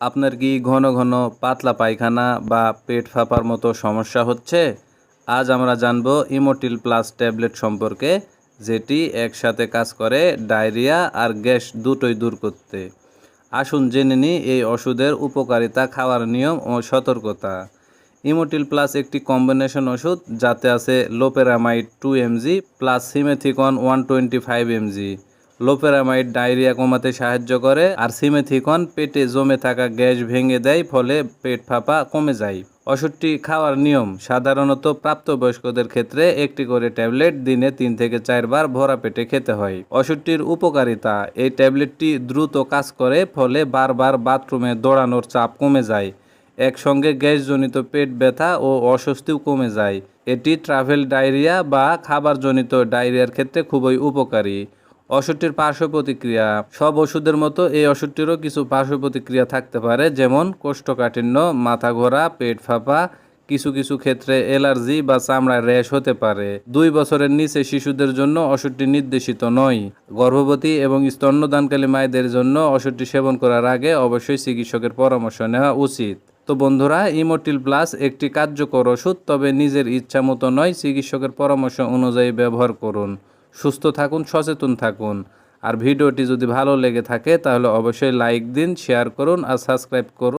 আপনার কি ঘন ঘন পাতলা পায়খানা বা পেট ফাঁপার মতো সমস্যা হচ্ছে? আজ আমরা জানব ইমোটিল প্লাস ট্যাবলেট সম্পর্কে, যেটি একসাথে কাজ করে ডায়রিয়া আর গ্যাস দুটোই দূর করতে। আসুন জেনে নিই এই ওষুধের উপকারিতা, খাওয়ার নিয়ম ও সতর্কতা। ইমোটিল প্লাস একটি কম্বিনেশন ওষুধ, যাতে আছে loperamide two mg plus simethicone one twenty five mg. Loperamide diarrhoea কমাতে সাহায্য করে, আর সিমেথিকন পেটে জমে থাকা গ্যাস ভেঙে দেয়, ফলে পেট ফাঁপা কমে যায়। ওষুধটি খাওয়ার নিয়ম সাধারণত প্রাপ্তবয়স্কদের ক্ষেত্রে একটি করে ট্যাবলেট দিনে তিন থেকে চারবার ভরা পেটে খেতে হয়। ওষুধটির উপকারিতা, এই ট্যাবলেটটি দ্রুত কাজ করে, ফলে বারবার বাথরুমে দৌড়ানোর চাপ কমে যায়। একসঙ্গে গ্যাসজনিত পেট ব্যথা ও অস্বস্তিও কমে যায়। এটি ট্রাভেল ডায়রিয়া বা খাবারজনিত ডায়রিয়ার ক্ষেত্রে খুবই উপকারী। ওষুধটির পার্শ্ব প্রতিক্রিয়া। সব ওষুধের মতো এই ওষুধটিরও কিছু পার্শ্ব প্রতিক্রিয়া থাকতে পারে, যেমন কোষ্ঠকাঠিন্য মাথা ঘোরা পেট ফাঁপা, কিছু কিছু ক্ষেত্রে অ্যালার্জি বা চামড়ার র্যাশ হতে পারে। দুই বছরের নিচে শিশুদের জন্য ওষুধটি নির্দেশিত নয়। গর্ভবতী এবং স্তন্যদানকালী মায়েদের জন্য ওষুধটি সেবন করার আগে অবশ্যই চিকিৎসকের পরামর্শ নেওয়া উচিত। তো বন্ধুরা, ইমোটিল প্লাস একটি কার্যকর ওষুধ, তবে নিজের ইচ্ছা মতো নয়, চিকিৎসকের পরামর্শ অনুযায়ী ব্যবহার করুন। সুস্থ থাকুন, সচেতন থাকুন। আর ভিডিওটি যদি ভালো লেগে থাকে, তাহলে অবশ্যই লাইক দিন শেয়ার করুন আর সাবস্ক্রাইব করুন।